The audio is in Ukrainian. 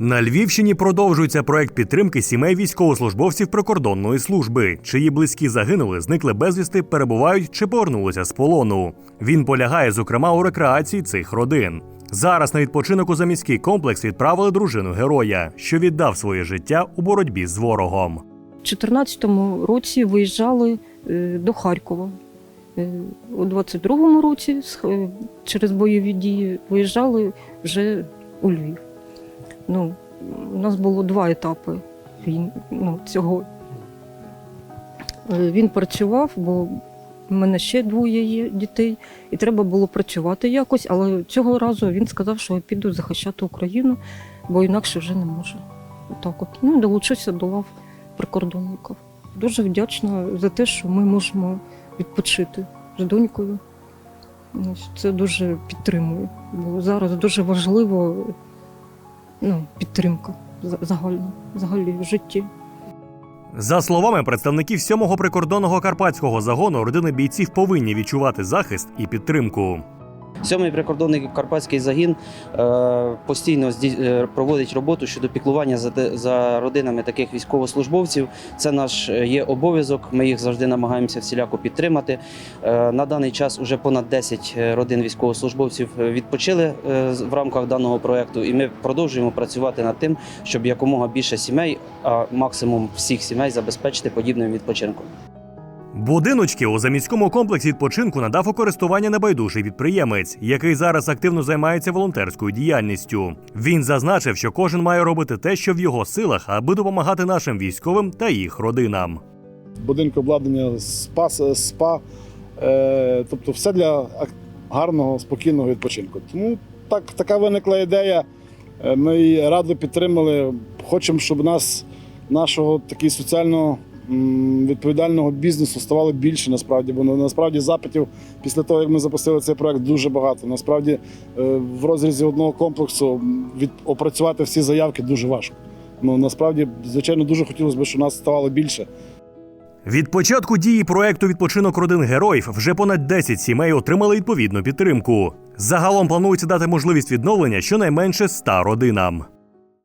На Львівщині продовжується проект підтримки сімей військовослужбовців прикордонної служби, чиї близькі загинули, зникли безвісти, перебувають чи повернулися з полону. Він полягає, зокрема, у рекреації цих родин. Зараз на відпочинок у заміський комплекс відправили дружину героя, що віддав своє життя у боротьбі з ворогом. У 2014 році виїжджали е, до Харкова. Е, У 22-му році е, через бойові дії виїжджали вже у Львів. Ну, у нас було два етапи він, ну, цього. Е, Він працював, бо в мене ще двоє є дітей, і треба було працювати якось, але цього разу він сказав, що я піду захищати Україну, бо інакше вже не можу. Так от. Ну, долучився до лав прикордонників. Дуже вдячна за те, що ми можемо відпочити з донькою. Це дуже підтримує. Бо зараз дуже важливо ну, підтримка загально, взагалі в житті. За словами представників сьомого прикордонного карпатського загону, родини бійців повинні відчувати захист і підтримку. Сьомий прикордонний карпатський загін е, постійно е, проводить роботу щодо піклування за, родинами таких військовослужбовців. Це наш е, є обов'язок. Ми їх завжди намагаємося всіляко підтримати. На даний час уже понад 10 родин військовослужбовців відпочили в рамках даного проекту, і ми продовжуємо працювати над тим, щоб якомога більше сімей, а максимум всіх сімей забезпечити подібним відпочинком. Будиночки у заміському комплексі відпочинку надав у користування небайдужий підприємець, який зараз активно займається волонтерською діяльністю. Він зазначив, що кожен має робити те, що в його силах, аби допомагати нашим військовим та їх родинам. будинку обладнання спа, спа е, тобто все для гарного, спокійного відпочинку. Тому так, така виникла ідея. Е, Ми її радо підтримали. Хочемо, щоб нас, нашого такий соціально відповідального бізнесу ставало більше насправді, бо насправді запитів після того, як ми запустили цей проект, дуже багато. Насправді е, в розрізі одного комплексу від, опрацювати всі заявки дуже важко. Ну насправді, звичайно, дуже хотілося б, щоб нас ставало більше. Від початку дії проекту відпочинок родин героїв вже понад 10 сімей отримали відповідну підтримку. Загалом планується дати можливість відновлення щонайменше 100 родинам.